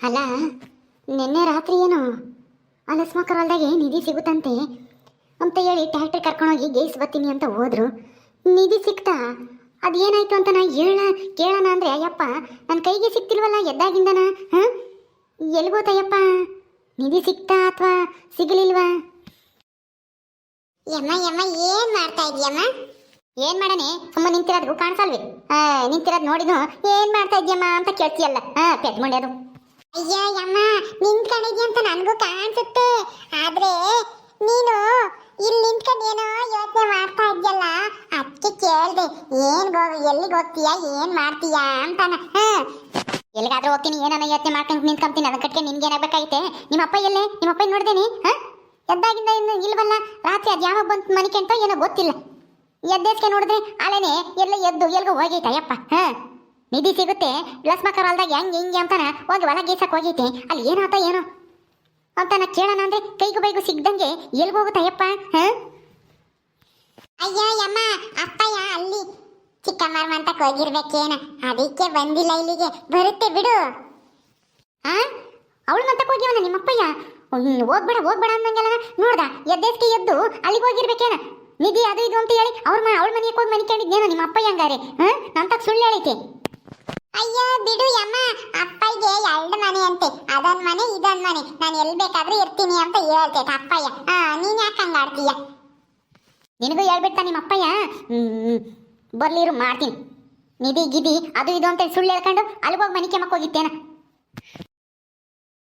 ಅಲ್ಲ ನಿನ್ನೆ ರಾತ್ರಿ ಏನು ಅಲಸ್ಮಕರ ಹೊಲ್ದಾಗೆ ನಿಧಿ ಸಿಗುತ್ತಂತೆ ಅಂತ ಹೇಳಿ ಟ್ಯಾಕ್ಟ್ರಿ ಕರ್ಕೊಂಡೋಗಿ ಗೇಸ್ ಬರ್ತೀನಿ ಅಂತ ಹೋದ್ರು. ನಿಧಿ ಸಿಕ್ತಾ? ಅದೇನಾಯ್ತು ಅಂತ ನಾ ಹೇಳ ಕೇಳೋಣ ಅಂದರೆ ಅಯ್ಯಪ್ಪ ನನ್ನ ಕೈಗೆ ಸಿಕ್ತಿಲ್ವಲ್ಲ ಎದ್ದಾಗಿಂದನ ಹಾಂ? ಎಲ್ಗೋತಯ್ಯಪ್ಪ ನಿಧಿ ಸಿಕ್ತಾ ಅಥವಾ ಸಿಗಲಿಲ್ವಾ? ಯಮ್ಮ ಯಮ್ಮ ಏನ್ ಮಾಡ್ತಾ ಇದೀಯಮ್ಮ ಏನ್ ಮಾಡನೆ ಸುಮ್ಮನೆ ನಿಂತಿರೋದು ಕಾಣಿಸಲ್ವಿ? ಹಾಂ ನಿಂತಿರೋದು ನೋಡಿದ್ನು? ಏನ್ ಮಾಡ್ತಾ ಇದ್ಯಮ್ಮ ಅಂತ ಕೇಳ್ತೀಯಲ್ಲ? ಹಾ ಪೆದ್monಡಿ ಅದು ಅಯ್ಯ ಯಮ್ಮ ನಿಂತ್ಕೊಂಡಿದ್ಯ ಅಂತ ನನಗೂ ಕಾಣಿಸುತ್ತೆ. ಆದ್ರೆ ನೀನು ಇಲ್ಲಿ ನಿಂತ್ಕೊಂಡು ಏನೋ ಯೋಚನೆ ಮಾಡ್ತಾ ಇದ್ಯಲ್ಲ ಅದಕ್ಕೆ ಕೇಳ್ದೆ, ಏನ್ ಎಲ್ಲಿಗೆ ಹೋಗ್ತೀಯಾ, ಏನ್ ಮಾಡ್ತೀಯಾ ಅಂತಾನ. ಹಾ. ಎಲ್ಲಿಗಾದ್ರೂ ಹೋಗ್ತೀನಿ, ಏನನ್ನ ಯೋಚನೆ ಮಾಡ್ಕೊಂಡು ನಿಂತ್ಕೊಂತೀನಿ ಅದನ್ನ ಕಟ್ಕೆ ನಿನ್ಗೆ ಏನಾಗಬೇಕಾಗೈತೆ ನಿಮ್ಮ ಅಪ್ಪ ಎಲ್ಲೇ? ನಿಮ್ಮಪ್ಪ ನೋಡ್ದೇನಿ? ಹಾ? ಎದ್ದಾಗಿಂದ ಇನ್ನು ಇಲ್ವಲ್ಲ ರಾತ್ರಿ ಅದು ಯಾವಾಗ ಬಂತು ಮನಿಕೆ ಏನೋ ಗೊತ್ತಿಲ್ಲ. ಎದ್ದೇಸ್ಕೆ ನೋಡಿದ್ರೆ ಅಲ್ಲೇನೆ ಎಲ್ಲ ಎದ್ದು, ಎಲ್ಗೋ ಹೋಗೈತಯ್ಯಪ್ಪ. ಹಾ. ನಿಧಿ ಸಿಗುತ್ತೆ ಲಸ್ಮಕರ ಹೊಲ್ದಾಗ ಹೆಂಗೆ, ಹಿಂಗೆ ಅಂತಾನ ಹೋಗಿ ಹೊಲ ಗೀಸಕ್ ಹೋಗೈತಿ. ಅಲ್ಲಿ ಏನಾತ ಏನೋ? ಅಂತಾನ ಕೇಳೋಣ ಅಂದ್ರೆ ಕೈಗೂ ಬೈಗೂ ಸಿಗ್ದಂಗೆ ಎಲ್ಗ್ ಹೋಗುತ್ತಯ್ಯಪ್ಪ ಹಾ? ಅಯ್ಯ ಯಮ್ಮ, ಅಪ್ಪಯ್ಯ, ಅಲ್ಲಿ ಚಿಕ್ಕಮ್ಮರ ಅಂತ ಹೋಗಿರ್ಬೇಕೇನ ಅದಕ್ಕೆ ಬಂದಿಲ್ಲ ಇಲ್ಲಿಗೆ. ಬರುತ್ತೆ ಬಿಡು. ಆ? ಅವಳು ಮತ್ತೆ ಹೋಗಿವನ ನಿಮ್ಮಪ್ಪಯ್ಯ? ಹೋಗ್ಬೇಡ ಹೋಗ್ಬೇಡ ಅಂದಂಗೆಲ್ಲ ನೋಡ್ದ, ಎದ್ದೇಸ್ಕೆ ಎದ್ದು ಅಲ್ಲಿಗೆ ಹೋಗಿರ್ಬೇಕೇನ? ನಿಧಿ ಅದು ಇದು ಅಂತ ಹೇಳಿ ಅವ್ರ ಮನೆ ಅವಳ ಮನೆಗೆ ಹೋಗಿ ಮನಿಕೊಂಡಿದ್ದೇನೋ ನಿಮ್ಮ ಅಪ್ಪಯ್ಯ ಹಂಗಾರೆ? ಹಾಂ? ನಂತಕ್ಕೆ ಸುಳ್ಳು ಹೇಳೈತೆ ಅಯ್ಯೋ, ಬಿಡು ಯಮ್ಮ. ಅಪ್ಪಯ್ಯ ಎರಡು ಮನೆ ಅಂತೆ. ಅದನ್ ಮನೆ ಇದನ್ ಮನೆ. ನಾನು ಎಲ್ಲಿ ಬೇಕಾದ್ರೂ ಇರ್ತೀನಿ ಅಂತ ಹೇಳ್ತೈತೆ ಅಪ್ಪಯ್ಯ. ಹಾ ನೀನ್ ಯಾಕೆ ಹಂಗಾಡ್ತೀಯ ನಿನಗೂ ಹೇಳ್ಬಿಡ್ತಾ ನಿಮ್ಮ ಅಪ್ಪಯ್ಯ? ಬರ್ಲಿರು ಮಾಡ್ತೀನಿ. ನಿಧಿ ಗಿದಿ ಅದು ಇದು ಅಂತ ಸುಳ್ಳು ಹೇಳ್ಕೊಂಡು ಅಲ್ಗೋಗಿ ಮನೆ ಕೆಮ್ಮಕ್ ಹೋಗಿತ್ತೇನ?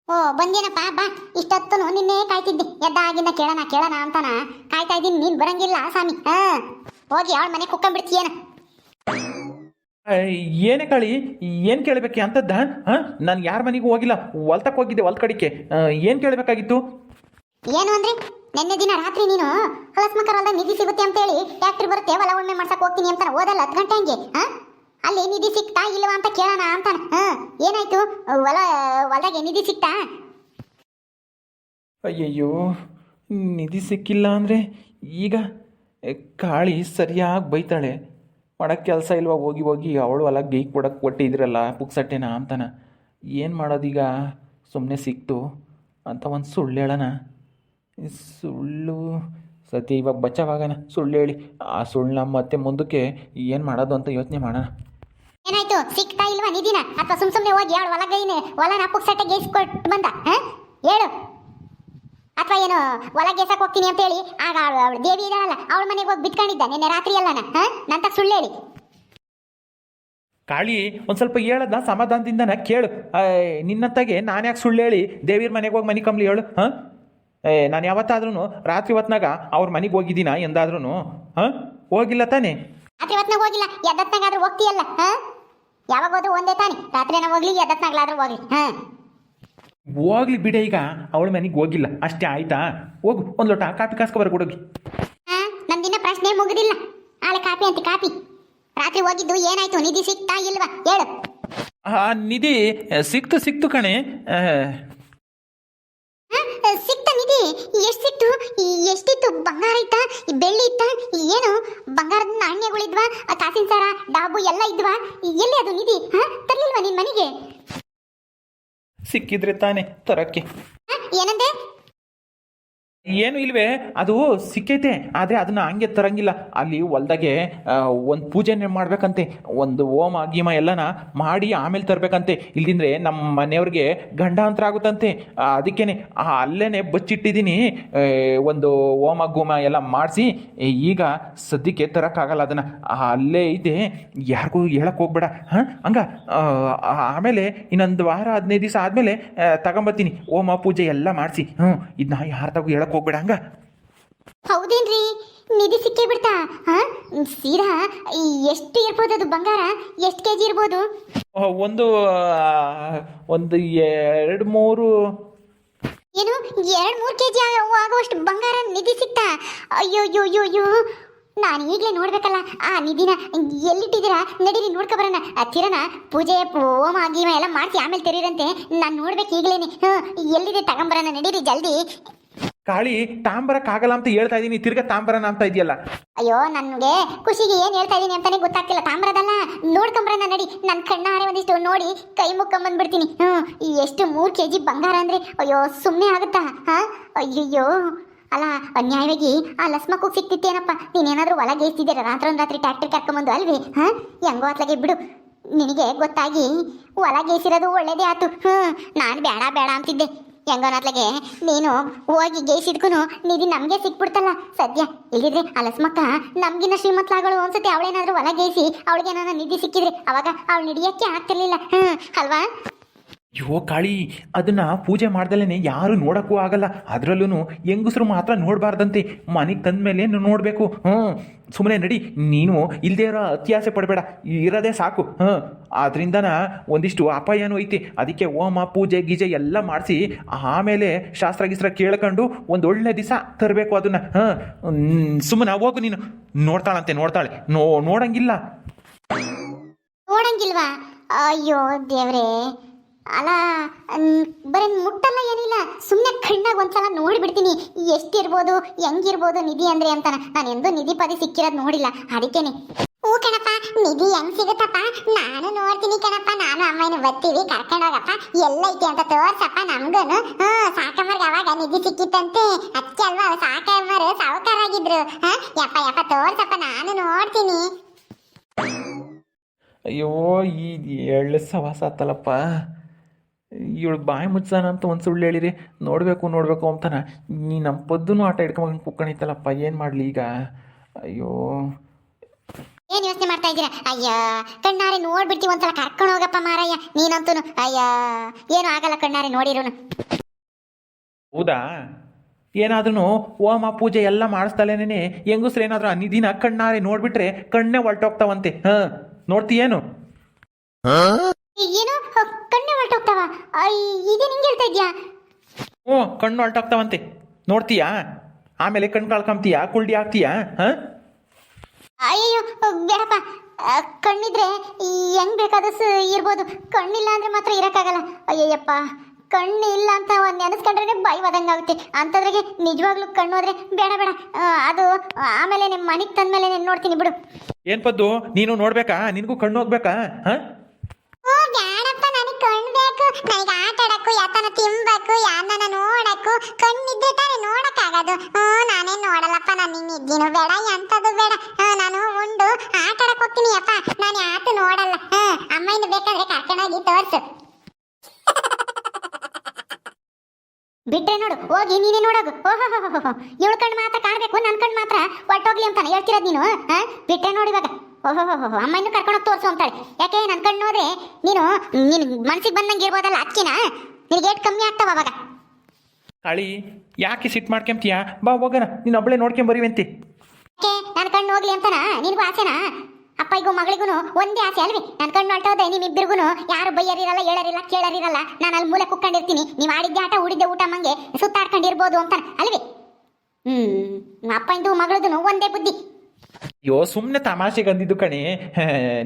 ಓ, ಬಂದೇನಪ್ಪ, ಬಾ. ಇಷ್ಟೊತ್ತು ನಿನ್ನೆ ಕಾಯ್ತಿದ್ದೆ. ಎದ್ದಾಗಿಂದ ಕೇಳೋಣ ಕೇಳೋಣ ಅಂತಾನ. ಕಾಯ್ತಾ ಇದ್ದೀನಿ, ನೀನ್ ಬರಂಗಿಲ್ಲ, ಸ್ವಾಮಿ. ಹಾ. ಹೋಗಿ ಅವಳ ಮನೆ ಕುಕ್ಕೊಂಡ್ಬಿಡ್ತೀಯೇನ ಏನೇ ಕಳಿ ಏನು ಕೇಳಬೇಕೆ ಅಂತದ್ದ ಹಾಂ ನಾನು ಯಾರ ಮನೆಗೂ ಹೋಗಿಲ್ಲ. ಹೊಲ್ತಕ್ಕೆ ಹೋಗಿದ್ದೆ ಹೊಲ್ ಕಡಿಕೆ. ಏನು ಕೇಳಬೇಕಾಗಿತ್ತು? ಏನು ಅಂದ್ರೆ ನಿನ್ನೆ ದಿನ ರಾತ್ರಿ ನೀನು ಹಲಸ್ಮಕರ ಅಂತ ನಿಧಿ ಸಿಗುತ್ತೆ ಅಂತ ಹೇಳಿ ಟ್ಯಾಕ್ಟ್ರಿ ಬರುತ್ತೆ ಹೊಲ ಉಳ್ಮೆ ಮಾಡ್ಸಕ್ ಹೋಗ್ತೀನಿ ಅಂತ ಓದಲ್ಲ ಹತ್ತು ಗಂಟೆ ಹಂಗೆ ಅಲ್ಲಿ ನಿಧಿ ಸಿಕ್ತಾ ಇಲ್ವಾ ಅಂತ ಕೇಳೋಣ ಅಂತಾನೆ ಹಾಂ ಏನಾಯ್ತು? ಹೊಲ ಹೊಲದಾಗೆ ನಿಧಿ ಸಿಕ್ತಾ? ಅಯ್ಯಯ್ಯೋ ನಿಧಿ ಸಿಕ್ಕಿಲ್ಲ ಅಂದರೆ ಈಗ ಕಾಳಿ ಸರಿಯಾಗಿ ಬೈತಾಳೆ. ಮಾಡಕ್ಕೆ ಕೆಲಸ ಇಲ್ವಾ? ಹೋಗಿ ಹೋಗಿ ಅವಳು ಅಲ್ಲ ಗೀಕ್ ಕೊಡಕ್ಕೆ ಕೊಟ್ಟಿದ್ರಲ್ಲ ಪುಕ್ಸಟ್ಟೆನ ಅಂತಾನ. ಏನು ಮಾಡೋದೀಗ? ಸುಮ್ಮನೆ ಸಿಕ್ತು. ಅಂತ ಒಂದು ಸುಳ್ಳು ಹೇಳೋಣ. ಸುಳ್ಳು, ಸತಿ ಇವಾಗ ಬಚಾವಾಗಣ. ಸುಳ್ಳು ಹೇಳಿ. ಆ ಸುಳ್ಳು ಮತ್ತೆ ಮುಂದಕ್ಕೆ ಏನು ಮಾಡೋದು ಅಂತ ಯೋಚನೆ ಮಾಡೋಣ. ಏನಾಯ್ತು? ಸಿಕ್ತಾ ಇಲ್ವಾ ನಿಧಿನ? ಅಥವಾ ಸುಮ್ ಸುಮ್ನೆ ಹೋಗಿ ಅವಳು ಹೊಲ ಗೈನೆ ಹೊಲ ನಾಪುಕ್ ಸಟ್ಟೆ ಗೇಸ್ ಕೊಟ್ಟು ಬಂದ ಹೇಳು. ಅಥವಾ ಏನು ಒಳಗೆ ಎಸಕ್ ಹೋಗ್ತೀನಿ ಅಂತ ಹೇಳಿ ಆಗ ಅವಳು ದೇವಿ ಇದಾಳಲ್ಲ ಅವಳ ಮನೆಗೆ ಹೋಗಿ ಬಿಟ್ಕೊಂಡಿದ್ದ ನಿನ್ನೆ ರಾತ್ರಿ ಅಲ್ಲನ ನಂತ ಸುಳ್ಳು ಹೇಳಿ. ಕಾಳಿ ಒಂದು ಸ್ವಲ್ಪ ಹೇಳದ ಸಮಾಧಾನದಿಂದ ನಾ ಕೇಳು. ನಿನ್ನ ನಿನ್ನತ್ತಾಗೆ ನಾನು ಯಾಕೆ ಸುಳ್ಳು ಹೇಳಿ ದೇವಿರ ಮನೆಗೆ ಹೋಗಿ ಮನೆ ಕಂಬ್ಲಿ ಹೇಳು ಹಾಂ? ಏ ನಾನು ಯಾವತ್ತಾದ್ರೂ ರಾತ್ರಿ ಹೊತ್ನಾಗ ಅವ್ರ ಮನೆಗೆ ಹೋಗಿದ್ದೀನ ಎಂದಾದ್ರೂ ಹಾಂ? ಹೋಗಿಲ್ಲ ತಾನೇ? ರಾತ್ರಿ ಹೊತ್ನಾಗ ಹೋಗಿಲ್ಲ ಎದ್ದತ್ನಾಗಾದ್ರೂ ಹೋಗ್ತೀಯಲ್ಲ ಹಾಂ? ಯಾವಾಗ ಹೋದ್ರು ಒಂದೇ ತಾನೆ. ರಾತ್ರಿನ ಹೋಗ್ಲಿ ಎದ್ದತ್ನಾಗ್ಲಾದ್ರೂ ಹೋಗ್ಲಿ ಹಾ? ಹೋಗ್ಲಿ ಬಿಡೆ ಈಗ ಅವಳ ಮನೆಗೆ ಹೋಗಿಲ್ಲ. ಅಷ್ಟೇ ಆಯ್ತಾ? ಹೋಗು ಒಂದು ಲೋಟ ಕಾಪಿ ಕಾಸ್ಕೊ ಬರ್ಕೊಡೋಗಿ ಹಾ ನಂದಿನ ಪ್ರಶ್ನೆ ಮುಗಿದಿಲ್ಲ. ಆಳೆ ಕಾಪಿ ಅಂತ ಕಾಪಿ ರಾತ್ರಿ ಹೋಗಿದ್ದು ಏನಾಯ್ತು? ನಿಧಿ ಸಿಕ್ತಾ ಇಲ್ವಾ? ಹೇಳು. ಆ ನಿಧಿ ಸಿಕ್ತು ಸಿಕ್ತು ಕಣೆ. ಸಿಕ್ತ ನಿಧಿ. ಎಷ್ಟು ಸಿಕ್ತು? ಎಷ್ಟಿತ್ತು? ಬಂಗಾರ ಇತ್ತ? ಬೆಳ್ಳಿ ಇತ್ತ? ಏನು? ಬಂಗಾರದ ನಾಣ್ಯಗಳಿದ್ವಾ ಕಾಸಿನ ಸರ ಡಾಬು ಎಲ್ಲ ಇದ್ವಾ? ಎಲ್ಲಿ ಅದು ನಿಧಿ? ಹಾ ತರ್ಲಿಲ್ವಾ ನಿನ್ ಮನೆಗೆ? ಸಿಕ್ಕಿದ್ರೆ ತಾನೆ ತರಕ್ಕೆ. ಏನಂದೆ? ಏನು ಇಲ್ವೇ? ಅದು ಸಿಕ್ಕೈತೆ, ಆದರೆ ಅದನ್ನ ಹಂಗೆ ತರಂಗಿಲ್ಲ. ಅಲ್ಲಿ ಹೊಲ್ದಾಗೆ ಒಂದು ಪೂಜೆನೇ ಮಾಡ್ಬೇಕಂತೆ, ಒಂದು ಓಮ ಗೀಮ ಎಲ್ಲನ ಮಾಡಿ ಆಮೇಲೆ ತರಬೇಕಂತೆ. ಇಲ್ದಿದ್ರೆ ನಮ್ಮ ಮನೆಯವ್ರಿಗೆ ಗಂಡಾಂತರ ಆಗುತ್ತಂತೆ. ಅದಕ್ಕೇನೆ ಅಲ್ಲೇನೆ ಬಚ್ಚಿಟ್ಟಿದ್ದೀನಿ ಒಂದು ಓಮ ಗೂಮ ಎಲ್ಲ ಮಾಡಿಸಿ ಈಗ ಸದ್ಯಕ್ಕೆ ತರೋಕ್ಕಾಗಲ್ಲ ಅದನ್ನು. ಅಲ್ಲೇ ಐತೆ ಯಾರಿಗೂ ಹೇಳಕ್ಕೆ ಹೋಗ್ಬೇಡ. ಹಾಂ? ಹಂಗ ಆಮೇಲೆ ಇನ್ನೊಂದು ವಾರ ಹದಿನೈದು ದಿವಸ ಆದಮೇಲೆ ತಗೊಂಬತ್ತೀನಿ. ಓಮ ಪೂಜೆ ಎಲ್ಲ ಮಾಡಿಸಿ. ಹ್ಞೂ ಇದನ್ನ ಯಾರ್ದಾಗೂ ಹೇಳಕ್ಕೆ ಹೋಗ್ಬೇಡ ಹಂಗ? ಹೌದೇನ್ರಿ? ನಿಧಿ ಸಿಕ್ಕೇ ಬಿಡ್ತಾ ಹಾ ಸೀದಾ ಎಷ್ಟು ಇರ್ಬೋದು ಅದು ಬಂಗಾರ? ಎಷ್ಟು ಕೆಜಿ ಇರ್ಬೋದು? ಒಂದು ಆ, ಒಂದು ಎರಡು ಮೂರು. ಏನು? ಎರಡ್ ಮೂರ್ ಕೆಜಿ ಆಗುವಷ್ಟು ಬಂಗಾರ ನಿಧಿ ಸಿಕ್ತಾ? ಅಯ್ಯೋ ಅಯ್ಯೋ ಅಯ್ಯೋ ಅಯ್ಯೋ ನಾನು ಈಗಲೇ ನೋಡ್ಬೇಕಲ್ಲ ಆ ನಿಧಿನ ಎಲ್ಲಿಟ್ಟಿದ್ದೀರಾ? ನಡೀರಿ ನೋಡ್ಕೊ ಬರೋಣ. ಆ ತಿರನ ಪೂಜೆ ಹೋಮ ಗೀಮ ಎಲ್ಲ ಮಾಡಿಸಿ ಆಮೇಲೆ ತೆರೀರಂತೆ. ನಾನು ನೋಡ್ಬೇಕು ಈಗಲೇನೆ. ಹ್ಞೂ ಎಲ್ಲಿದೆ ತಗೊಂಬರೋಣ ನಡೀರಿ ಜಲ್ದಿ. ಕಾಳಿ ತಾಂಬರಕ್ಕಾಗಲ್ಲ ಅಂತ ಹೇಳ್ತಾ ಇದೀನಿ, ತಿರ್ಗಾ ತಾಂಬರನ ಅಂತ ಇದೆಯಲ್ಲ. ಅಯ್ಯೋ ನನಗೆ ಖುಷಿಗೆ ಏನ್ ಹೇಳ್ತಾ ಇದೀನಿ ಅಂತಾನೆ ಗೊತ್ತಾಗ್ತಿಲ್ಲ. ತಾಮ್ರದಲ್ಲ ನೋಡ್ಕೊಂಬ್ರನ ನಡಿ. ನನ್ನ ಕಣ್ಣಾರೆ ಒಂದಿಷ್ಟು ನೋಡಿ, ಕೈ ಮುಕ್ಕೊಂಬಂದ್ಬಿಡ್ತೀನಿ ಹ್ಮ್, ಈ ಎಷ್ಟು ಮೂರ್ ಕೆಜಿ ಬಂಗಾರ ಅಂದ್ರೆ, ಅಯ್ಯೋ ಸುಮ್ಮನೆ ಆಗುತ್ತಾ? ಹಾ? ಅಯ್ಯಯ್ಯೋ. ಅಲ್ಲ, ಅನ್ಯಾಯವಾಗಿ ಆ ಲಸ್ಮಕ್ಕೂ ಸಿಕ್ತಿತ್ತೇನಪ್ಪ. ನೀನೇನಾದ್ರೂ ಒಳಗೆ ಏಸ್ತಿದ್ದೀರ ರಾತ್ರಿ ರಾತ್ರಿ ಟ್ಯಾಕ್ಟರ್ ಕರ್ಕೊಂಬಂದು ಅಲ್ವಿ? ಹಾ? ಹೆಂಗೋ ಅತ್ಲಾಗೆ ಬಿಡು. ನಿನಗೆ ಗೊತ್ತಾಗಿ ಒಳಗೆ ಏಸಿರೋದು ಒಳ್ಳೇದೇ ಆತು. ಹ್ಮ್, ನಾನು ಬೇಡ ಬೇಡ ಅಂತಿದ್ದೆ. ಹೆಂಗೋನತ್ಲಗೆ ನೀನು ಹೋಗಿ ಗೇಯ್ಸಿದ್ಕು ನಿಧಿ ನಮಗೆ ಸಿಕ್ಬಿಡ್ತಲ್ಲ. ಸದ್ಯ ಇಲ್ಲಿದ್ರೆ ಅಲಸ್ಮಕ್ಕ ನಮ್ಗಿನ ಶ್ರೀಮತ್ಲಾಗಳು ಅನ್ಸುತ್ತೆ, ಅವಳೇನಾದ್ರೂ ಹೊಲ ಗೇಸಿ ಅವಳಿಗೆ ನಿಧಿ ಸಿಕ್ಕಿದ್ರೆ, ಅವಾಗ ಅವಳು ನಿಡಿಯಕ್ಕೆ ಆಗ್ತಿರ್ಲಿಲ್ಲ. ಹ್ಮ್, ಅಲ್ವಾ? ಅಯ್ಯೋ ಕಾಳಿ ಅದನ್ನ ಪೂಜೆ ಮಾಡ್ದಲೇ ಯಾರು ನೋಡೋಕ್ಕೂ ಆಗಲ್ಲ. ಅದರಲ್ಲೂ ಹೆಂಗಸರು ಮಾತ್ರ ನೋಡಬಾರ್ದಂತೆ. ಮನೆಗೆ ತಂದ ಮೇಲೆ ನೋಡಬೇಕು. ಹ್ಞೂ ಸುಮ್ಮನೆ ನಡಿ. ನೀನು ಇಲ್ಲದೆ ಇರೋ ಅತ್ಯಾಸೆ ಪಡಬೇಡ. ಇರೋದೇ ಸಾಕು. ಹ್ಞೂ ಆದ್ರಿಂದನ ಒಂದಿಷ್ಟು ಅಪಾಯನೂ ಐತಿ. ಅದಕ್ಕೆ ಓಮ ಪೂಜೆ, ಗೀಜೆ ಎಲ್ಲ ಮಾಡಿಸಿ, ಆಮೇಲೆ ಶಾಸ್ತ್ರ, ಗೀಸ್ತ್ರ ಕೇಳ್ಕೊಂಡು ಒಂದು ಒಳ್ಳೆ ದಿವಸ ತರಬೇಕು ಅದನ್ನು. ಹಾಂ ಸುಮ್ಮನೆ ಹೋಗು ನೀನು. ನೋಡ್ತಾಳಂತೆ, ನೋಡ್ತಾಳೆ. ನೋ, ನೋಡಂಗಿಲ್ಲ. ನೋಡಂಗಿಲ್ವಾ? ಅಯ್ಯೋ ದೇವ್ರೇ. ಅಲ್ಲ ಬರೀ ಮುಟ್ಟಲ್ಲ ಏನಿಲ್ಲ ಸುಮ್ಮನೆ ಕಣ್ಣಾಗ ಒಂದ್ಸಲ ನೋಡಿಬಿಡ್ತೀನಿ. ಎಷ್ಟಿರ್ಬೋದು, ಹೆಂಗಿರ್ಬೋದು ನಿಧಿ ಅಂದ್ರೆ ಅಂತ ನಾನು ಎಂದೂ ನಿಧಿ ಪದಿ ಸಿಕ್ಕಿರೋದು ನೋಡಿಲ್ಲ, ಅದಕ್ಕೇನೆ. ಓ ಕಣಪ್ಪ, ನಿಧಿ ಹೆಂಗ್ ಸಿಗುತ್ತಪ್ಪ? ನಾನು ನೋಡ್ತೀನಿ ಕಣಪ್ಪ, ನಾನು ಅಮ್ಮನ ಬರ್ತೀವಿ, ಕರ್ಕೊಂಡೋಗಪ್ಪ, ಎಲ್ಲೈತಿ ಅಂತ ತೋರ್ಸಪ್ಪ ನಮ್ಗೂನು. ಹ್ಞೂ, ಸಾಕಮ್ಮರ್ಗೆ ಅವಾಗ ನಿಧಿ ಸಿಕ್ಕಿತ್ತಂತೆ. ಅದಕ್ಕೆ ಅಲ್ವಾ ಸಾಕಮ್ಮರು ಸಾವುಕಾರಾಗಿದ್ರು ಹಾಂ, ಯಪ್ಪ ಯಪ್ಪ, ತೋರ್ಸಪ್ಪ, ನಾನು ನೋಡ್ತೀನಿ. ಅಯ್ಯೋ, ಈ ಎಳ್ಳು ಸವಾಸ ಆತಲ್ಲಪ್ಪ. ಇವಳು ಬಾಯಿ ಮುಚ್ಚಾನ ಅಂತ ಒಂದು ಸುಳ್ಳು ಹೇಳಿರಿ ನೋಡಬೇಕು ನೋಡಬೇಕು ಅಂತಾನ. ನೀ ನಮ್ಮ ಪದ್ದೂ ಆಟ ಹಿಡ್ಕೊಂಡು ಕುಕ್ಕಣಿತ್ತಲ್ಲಪ್ಪ ಏನು ಮಾಡಲಿ ಈಗ? ಅಯ್ಯೋ. ಏನು ಯೋಚನೆ ಮಾಡ್ತಾ ಇದ್ದೀರಾ? ಅಯ್ಯ ಕಣ್ಣಾರೆ ನೋಡ್ಬಿಡ್ತೀವಿ ಒಂದ್ಸಲ ಕರ್ಕೊಂಡು ಹೋಗಪ್ಪ ಮಾರಯ್ಯ ನೀನಂತೂ ಅಯ್ಯ ಏನು ಆಗಲ್ಲ ಕಣ್ಣಾರೆ ನೋಡಿರೋನು. ಹೌದಾ? ಏನಾದ್ರೂ ಓಮ ಪೂಜೆ ಎಲ್ಲ ಮಾಡಿಸ್ದಲೇನೆ ಹೆಂಗಸ್ರು ಏನಾದರೂ ಆ ನಿಧಿನ ಕಣ್ಣಾರೆ ನೋಡ್ಬಿಟ್ರೆ ಕಣ್ಣೇ ಹೊರ್ಟೋಗ್ತಾವಂತೆ ಹಾಂ? ನೋಡ್ತೀಯೇನು? ಏನು ಕಣ್ಣು ಹೊರಟೋಗ್ತಾವ ಇದೇ ನಿಂಗೆ ಹೇಳ್ತಾ ಇದ್ಯಾ? ಓ ಕಣ್ಣು ಹೊರ್ಟೋಗ್ತಾವಂತೆ ನೋಡ್ತೀಯಾ? ಆಮೇಲೆ ಕಣ್ಣು ಕಳ್ಕೊಂತೀಯಾ ಕುಳ್ಳಿ ಆಗ್ತೀಯಾ ಹಾಂ? ಅಯ್ಯಯ್ಯೋ ಬೇಡಪ್ಪ. ಆ, ಕಣ್ಣಿದ್ರೆ ಹೆಂಗ್ ಬೇಕಾದ ಇರ್ಬೋದು. ಕಣ್ಣಿಲ್ಲ ಅಂದ್ರೆ ಮಾತ್ರ ಇರಕ್ಕಾಗಲ್ಲ. ಅಯ್ಯಯ್ಯಪ್ಪ ಕಣ್ಣು ಇಲ್ಲ ಅಂತ ಒಂದು ನೆನೆಸ್ಕೊಂಡ್ರೆ ಬಾಯಿ ಒದಂಗಾಗುತ್ತೆ ಅಂಥದ್ರಾಗೆ ನಿಜವಾಗ್ಲೂ ಕಣ್ಣು ಹೋದ್ರೆ ಬೇಡ ಬೇಡ. ಆ, ಅದು ಆಮೇಲೆ ನಿಮ್ಮ ಮನೆಗೆ ತಂದ್ಮೇಲೆ ನಾನು ನೋಡ್ತೀನಿ ಬಿಡು. ಏನ್ ಪದ್ದು? ನೀನು ನೋಡ್ಬೇಕಾ? ನಿನಗೂ ಕಣ್ಣು ಹೋಗ್ಬೇಕಾ? ಹಾಂ ಓ ಬ್ಯಾಡಪ್ಪ ನನಗೆ ಕಣ್ಣು ಬೇಕು ನನಗೆ ಆಟ ಆಡಕ್ಕೂ, ಯಾತನ ತಿಂಬಕ್ಕು ಯಾರನ್ನ ನೋಡಕ್ಕೂ, ಕಣ್ಣಿದ್ದೆ ತಾನೇ ನೋಡಕ್ಕಾಗದು. ಹ್ಞೂ, ನಾನೇ ನೋಡಲ್ಲಪ್ಪ, ನಾನು ನಿನ್ನ ಬೇಡ, ಎಂಥದ್ದು ಬೇಡ. ನಾನು ಉಂಡು, ಆಟ ಆಡಕ್ ಹೋಗ್ತೀನಿ, ಅಪ್ಪ. ನಾನು ಯಾತು ನೋಡಲ್ಲ. ಹ್ಞೂ ಅಮ್ಮಯಿಂದ ಬೇಕಾದ್ರೆ ಕರ್ಕೊಂಡೋಗಿ ತೋರ್ಸು. ಬಿಟ್ರೆ ನೋಡು, ಹೋಗಿ ನೀನೇ ನೋಡೋದು ಓಹೋ ಇವಳು ಕಣ್ಣು ಮಾತ್ರ ಕಾಣಬೇಕು ನನ್ನ ಕಣ್ಣು ಮಾತ್ರ ಹೊಟ್ಟೋಗ್ಲಿ ಅಂತಾನೆ. ಹೇಳ್ತಿರೋದು ನೀನು, ಹಾ? ಬಿಟ್ರೆ ನೋಡಿ ಓಹೋ ಅಮ್ಮ ಕರ್ಕೊಂಡು ತೋರಿಸು ಅಂತಾಳೆ. ಯಾಕೆ ನನ್ನ ಕಣ್ಣು ನೋಡ್ರೆ ನೀನು ನಿನ್ ಮನ್ಸಿಗೆ ಬಂದಂಗೆ ಇರ್ಬೋದಲ್ಲ ಅದಕ್ಕಿನ ನಿನಗೆ ಏಟ್ ಕಮ್ಮಿ ಆಗ್ತಾವ ಅವಾಗ. ಕಾಳಿ ಯಾಕೆ ಸಿಟ್ ಮಾಡ್ಕೊಂತೀಯ ಬಾ ಹೋಗೋಣ. ನೀನು ಒಬ್ಬಳೇ ಬರೀವಂತಿ. ಯಾಕೆ ನನ್ನ ಕಣ್ಣು ಹೋಗ್ಲಿ ಅಂತನಾ? ನಿನ್ಗೂ ಆಸೆನಾ? ಅಪ್ಪಯ್ಗೂ ಮಗಳಿಗೂ ಒಂದೇ ಆಸೆ ಅಲ್ವಿ? ನನ್ನ ಕಣ್ಣು ಹೊಟ್ಟೋದೆ ನಿಮ್ಮಿಬ್ಬರಿಗೂ ಯಾರು ಬೈಯರಿರಲ್ಲ ಹೇಳರಿಲ್ಲ ಕೇಳರಿರಲ್ಲ. ನಾನು ಅಲ್ಲಿ ಮೂಲೆ ಕುಕ್ಕೊಂಡಿರ್ತೀನಿ. ನೀವು ಆಡಿದ್ದೆ ಆಟ ಉಡಿದ್ದೆ ಊಟ ಮಂಗೆ ಸುತ್ತಾಡ್ಕೊಂಡಿರ್ಬೋದು ಅಂತ ಅಲ್ವಿ? ಹ್ಮ್ ಅಪ್ಪಂದು ಮಗಳದು ಒಂದೇ ಬುದ್ಧಿ. ಅಯ್ಯೋ ಸುಮ್ಮನೆ ತಮಾಷೆಗೆ ಅಂದಿದ್ದು ಕಣಿ.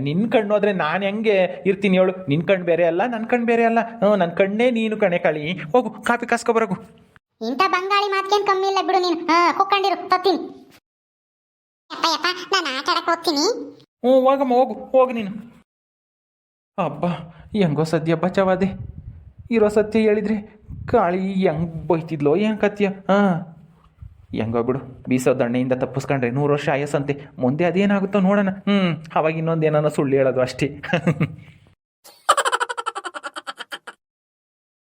ನಿನ್ನ ಕಣ್ಣು ಹೋದ್ರೆ ನಾನು ಹೆಂಗೆ ಇರ್ತೀನಿ ಹೇಳು ನಿನ್ನ ಕಣ್ಣು ಬೇರೆ ಅಲ್ಲ ನನ್ನ ಕಣ್ಣು ಬೇರೆ ಅಲ್ಲ. ಹ್ಞೂ ನನ್ನ ಕಣ್ಣೇ ನೀನು ಕಣೆ ಕಳಿ. ಹೋಗು ಕಾಪಿ ಕಾಸ್ಕೊಬರಗು ಇಂಥ ಬಂಗಾಳಿ ಮಾತ್ಕೇನ್ ಕಮ್ಮಿ ಇಲ್ಲ ಬಿಡು ನೀನು. ಹಾ ಕುಕ್ಕೊಂಡಿರು ತತ್ತೀನಿ. ಯಪ್ಪ ಯಪ್ಪ ನಾನು ಆಟ ಹೋಗ್ತೀನಿ. ಹ್ಞೂ ಹೋಗಮ್ಮ ಹೋಗು ಹೋಗು ನೀನು. ಅಬ್ಬ ಹೆಂಗೋ ಸದ್ಯ ಬಚಾವಾದೆ ಇರೋ ಸತ್ಯ ಹೇಳಿದ್ರೆ ಕಾಳಿ ಹೆಂಗ್ ಬೈತಿದ್ಲೋ ಹೆಂಗ್ ಕತ್ಯ? ಹಾಂ. ಹೆಂಗೋ ಬಿಡು ಬೀಸೋ ದಣ್ಣೆಯಿಂದ ತಪ್ಪಿಸ್ಕೊಂಡ್ರೆ ನೂರು ವರ್ಷ ಆಯಸ್ಸಂತೆ. ಮುಂದೆ ಅದೇನಾಗುತ್ತೋ ನೋಡೋಣ. ಹ್ಞೂ ಅವಾಗ ಇನ್ನೊಂದು ಏನಾನ ಸುಳ್ಳು ಹೇಳೋದು ಅಷ್ಟೇ.